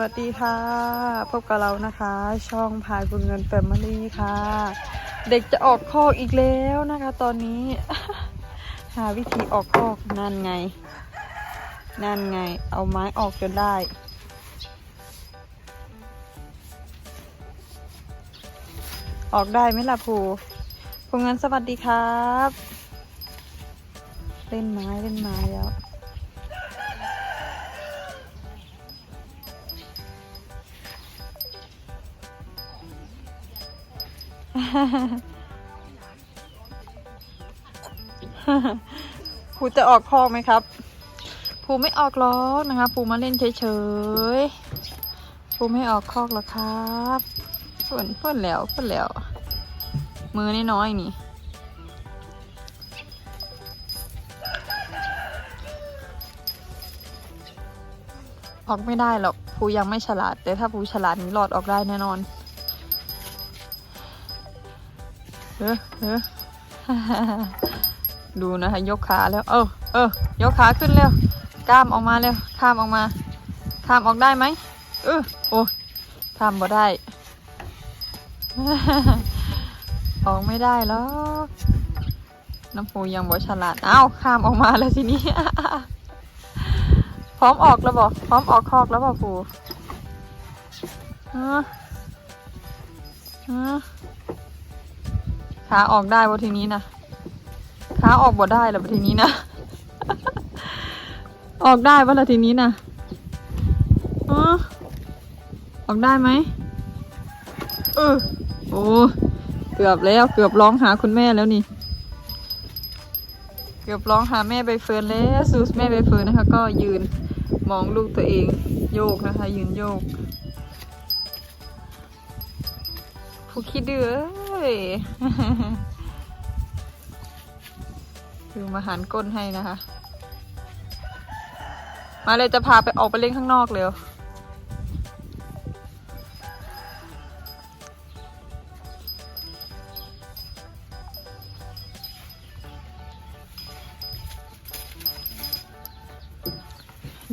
วัสดีค่ะ พบกับเรานะคะ ช่องพายบุญเงินแฟมิลี่ค่ะ เด็กจะออกคอกอีกแล้วนะคะ ตอนนี้ หาวิธีออกคอกนั่นไง นั่นไง เอาไม้ออกจนได้ ออกได้ไหมล่ะภูภูเงินสวัสดีครับ เล่นไม้เล่นไม้แล้ว ภูจะออกคอกไหมครับ ภูไม่ออกหรอกนะคะภูมาเล่นเฉยๆภูไม่ออกคอกหรอกครับเพื่อนเพื่อนแล้วเพื่อนแล้ว มือน้อยๆนี่ออกไม่ได้หรอกภูยังไม่ฉลาด แต่ถ้าภูฉลาดนี้รอดออกได้แน่นอน เออเออดูนะคะยกขาแล้วเออเออยกขาขึ้นเร็วกล้ามออกมาเร็วข้ามออกมาข้ามออกได้ไหมเออโอ้ข้ามบ่ได้ ออกไม่ได้หรอกน้ำปูยังบ่ฉลาดอ้าวข้ามออกมาแล้วทีนี้ พร้อมออกแล้วบอกพร้อมออกคอกแล้วบอกปูเออเออ ขาออกได้บ่ทีนี้นะขาออกบ่ได้แล้วบ่ทีนี้นะ ออกได้บ่ละทีนี้นะออออกได้ไหมเออโอ้เกือบแล้วเกือบร้องหาคุณแม่แล้วนี่ เกือบร้องหาแม่ใบเฟิร์นแล้วซูสแม่ใบเฟิร์นนะคะ ก็ยืนมองลูกตัวเองโยกนะคะ ยืนโยกผู้คิดเดือ ยคือมาหันก้นให้นะคะ มาเลยจะพาไปออกไปเล่นข้างนอกเร็ว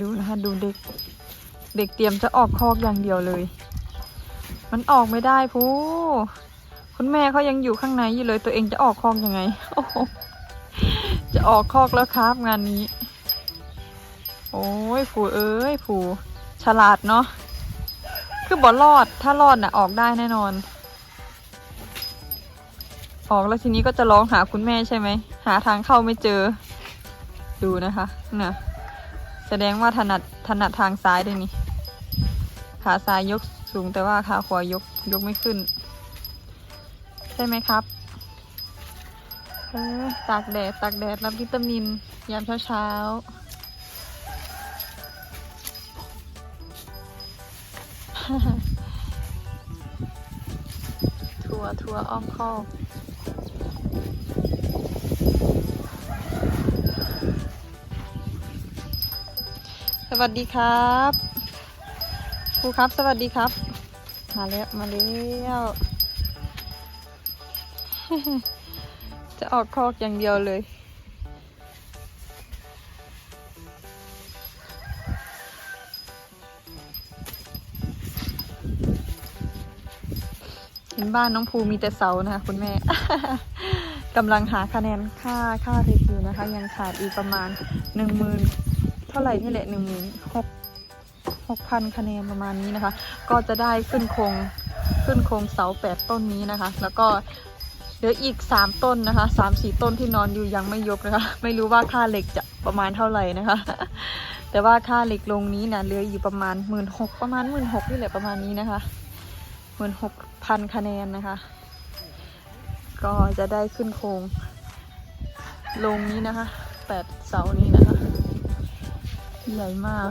ดูนะคะดูเด็ก เด็กเตรียมจะออกคอกอย่างเดียวเลย มันออกไม่ได้พู คุณแม่เขายังอยู่ข้างในอยู่เลยตัวเองจะออกคอกยังไงโอ้จะออกคอกแล้วครับงานนี้ โอ้ยผูเอ้ยผูฉลาดเนาะคือบอรอดถ้ารอดน่ะออกได้แน่นอน ออกแล้วทีนี้ก็จะร้องหาคุณแม่ใช่ไหมหาทางเข้าไม่เจอ ดูนะคะน่ะแสดงว่าถนัดถนัดทางซ้ายด้วยนี่ขาซ้ายยกสูงแต่ว่าขาขวายกยกไม่ขึ้น ใช่ไหมครับเออตากแดดตากแดดรับวิตามิน ยามเช้าเช้าทัวร์ทัวร์อ้อมคอสวัสดีครับครูครับ สวัสดีครับ มาแล้ว มาแล้ว จะออกคอกอย่างเดียวเลย เห็นบ้านน้องภูมีแต่เสานะคะคุณแม่กำลังหาคะแนนค่าค่าเทคอยู่นะคะ ยังขาดอีกประมาณหนึ่งหมื่นเท่าไหร่นี่แหละหนึ่งหมื่นหกหกพันคะแนนประมาณนี้นะคะ ก็จะได้ขึ้นโครงขึ้นโครงเสาแปดต้นนี้นะคะ แล้วก็ ลืออีกสามต้นนะคะสามสี่ต้นที่นอนอยู่ยังไม่ยกนะคะ ไม่รู้ว่าค่าเหล็กจะประมาณเท่าไหร่นะคะ แต่ว่าค่าเหล็กลงนี้นะเหลืออยู่ประมาณหมื่นหกประมาณหมื่นหกนี่แหละประมาณนี้นะคะหมื่นหกพันคะแนนนะคะ ก็จะได้ขึ้นโครงลงนี้นะคะแปดเสานี้นะคะ ใหญ่มาก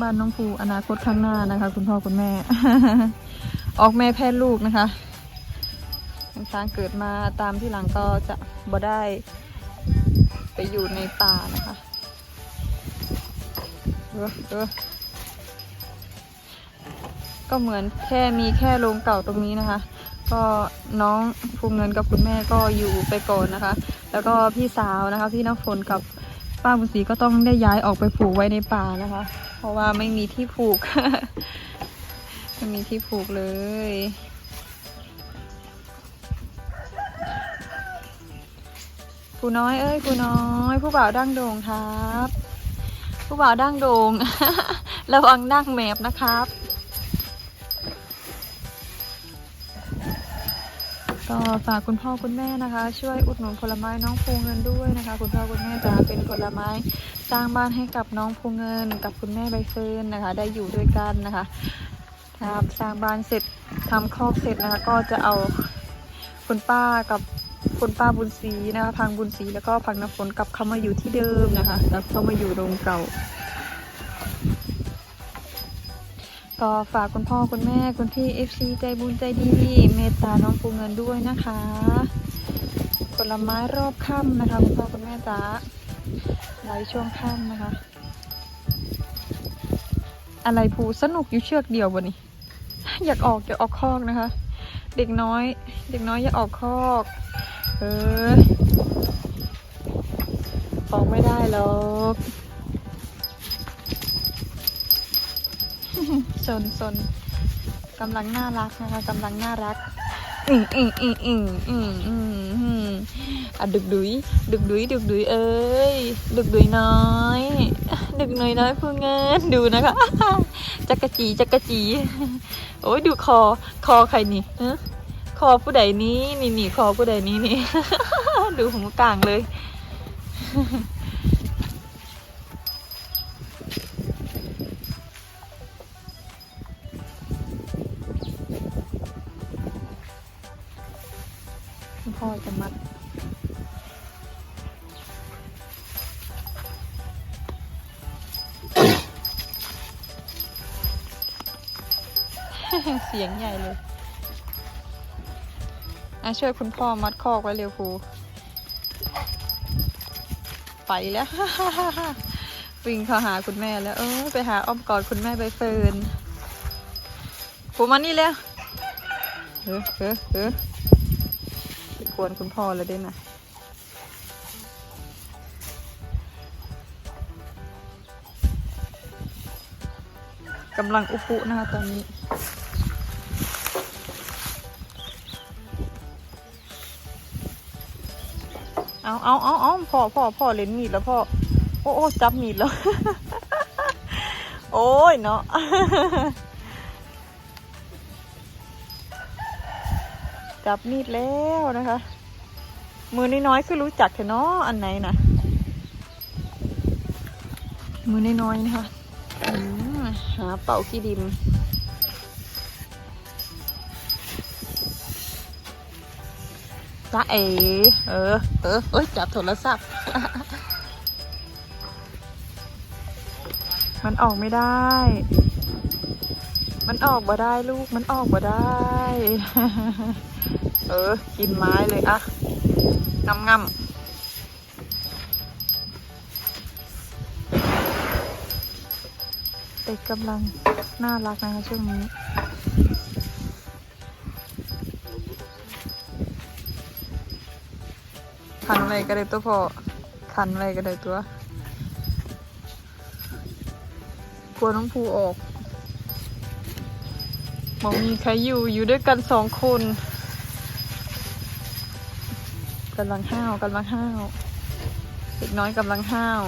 บ้านน้องภูอนาคตข้างหน้านะคะ คุณพ่อคุณแม่ ออกแม่แพทย์ลูกนะคะ ช้างเกิดมาตามที่หลังก็จะบ่ได้ไปอยู่ในป่านะคะเออเออก็เหมือนแค่มีแค่โรงเก่าตรงนี้นะคะ ก็น้องภูเงินกับคุณแม่ก็อยู่ไปก่อนนะคะ แล้วก็พี่สาวนะคะ พี่น้ำฝนกับป้าบุญศรีก็ต้องได้ย้ายออกไปผูกไว้ในป่านะคะ เพราะว่าไม่มีที่ผูกไม่มีที่ผูกเลย ผู้น้อยเอ้ยผู้น้อย ผู้บ่าวดั้งโด่งครับ ผู้บ่าวดั้งโด่ง ระวังดั้งแมบนะครับ ก็ฝากคุณพ่อคุณแม่นะคะ ช่วยอุดหนุนผลไม้น้องภูเงินด้วยนะคะ คุณพ่อคุณแม่จะเป็นผลไม้สร้างบ้านให้กับน้องภูเงิน กับคุณแม่ใบเฟิร์นนะคะ ได้อยู่ด้วยกันนะคะครับสร้างบ้านเสร็จทำครอบเสร็จนะคะ ก็จะเอาคุณป้ากับ คุณป้าบุญศรีนะคะ พังบุญศรีแล้วก็พังน้ำฝนกลับเข้ามาอยู่ที่เดิมนะคะกลับเข้ามาอยู่โรงเก่าก็ฝากคุณพ่อคุณแม่คุณพี่ FC ใจบุญใจดีเมตตาน้องปูเงินด้วยนะคะผลไม้รอบค่ำนะคะคุณพ่อคุณแม่จ๋าไลช่วงค่ำนะคะ อะไรภูสนุกอยู่เชือกเดียววะนี่อยากออกอยากออกคอกนะคะ เด็กน้อย เด็กน้อยอยากออกคอก เออออกไม่ได้หรอกซนซนกำลังน่ารักนะคะกำลังน่ารักอืมอืมอืมอืมอืมอืมอืมอะดึกดุยดึกดุยดึกดุยเอ้ยดึกดุยน้อย ดึกน่อยน้อยพูเงินดูนะคะจักรจีจักรจี โอ้ยดูคอคอใครนี่ฮะ คอผู้ใดนี้นี่นี่คอผู้ใดนี้นี่ ดูหูกลางเลยพ่อจะมัดเสียงใหญ่เลย อะช่วยคุณพ่อมัดคอกไว้เร็วครูไปแล้ว วิ่งเข้าหาคุณแม่แล้ว เออไปหาอ้อมกอดคุณแม่ใบเฟิร์นครูมานี่แล้วเออเออเออไปกวนคุณพ่อเลยได้วยนะกำลังอุปุนะคะตอนนี้ เอาเอาเอาเอาพ่อพ่อพ่อเล่นมีดแล้วพ่อ โอ้โอ้จับมีดแล้ว โอ้ยเนาะจับมีดแล้วนะคะ มือน้อยๆคือรู้จักเถอะเนาะอันไหนนะมือน้อยๆนะคะหาเป่าขี้ดิน จ้าเอเออ เออเอ้ย จับโทรศัพท์ มันออกไม่ได้ มันออกบ่ได้ลูก มันออกบ่ได้ เออ กินไม้เลยอะงำงำเด็กกำลังน่ารักนะคะช่วงนี้ อะไรก็ได้ตัวพอขันอะไรก็ได้ตัวกลัวน้องภูออกบอกมีใครอยู่อยู่ด้วยกันสองคนกำลังห้าวกำลังห้าวเด็กน้อยกำลังห้าว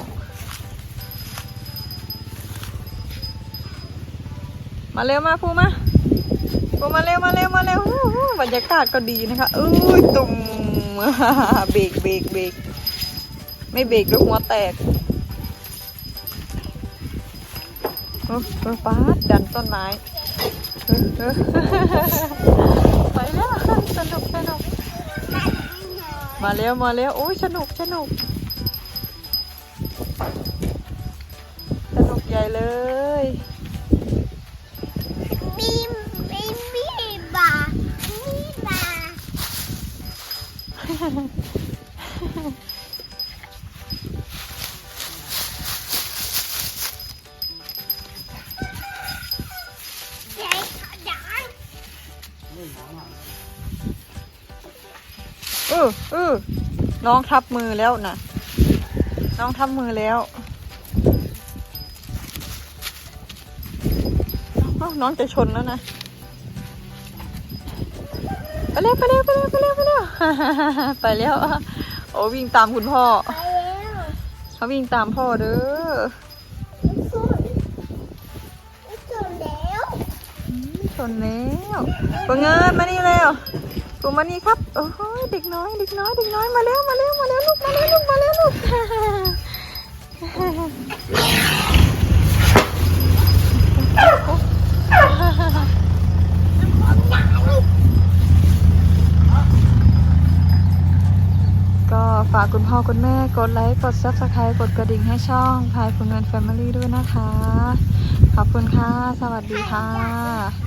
มาเร็วมาภูมา มาเร็วมาเร็วมาเร็วบรรยากาศก็ดีนะคะอุ้ยตุ่มเบรกเบรกเบรกไม่เบรกแล้วหัวแตกเออเออป้าดดันต้นไม้ ไปแล้วสนุกสนุก มาแล้วมาแล้วโอ้ยสนุกสนุก สนุกใหญ่เลย เออเออน้องทับมือแล้วนะน้องทับมือแล้วอ้าน้องจะชนแล้วนะไปเร็วไปเร็วไปเร็วไปเร็วไปเร็วไปแล้วโอ้วิ่งตามคุณพ่อไปแล้วเขาวิ่งตามพ่อเด้อ ชนแล้วปังเงินมานี่เร็วกูมานี่ครับโอ้โหเด็กน้อยเด็กน้อยเด็กน้อยมาเร็วมาเร็วมาเร็วลูกมาเร็วลูกมาเร็วลูกก็ฝากคุณพ่อคุณแม่กดไลค์กด subscribe กดกระดิ่งให้ช่องพายคุณเงินแฟมิลี่ด้วยนะคะ ขอบคุณค่ะ สวัสดีค่ะ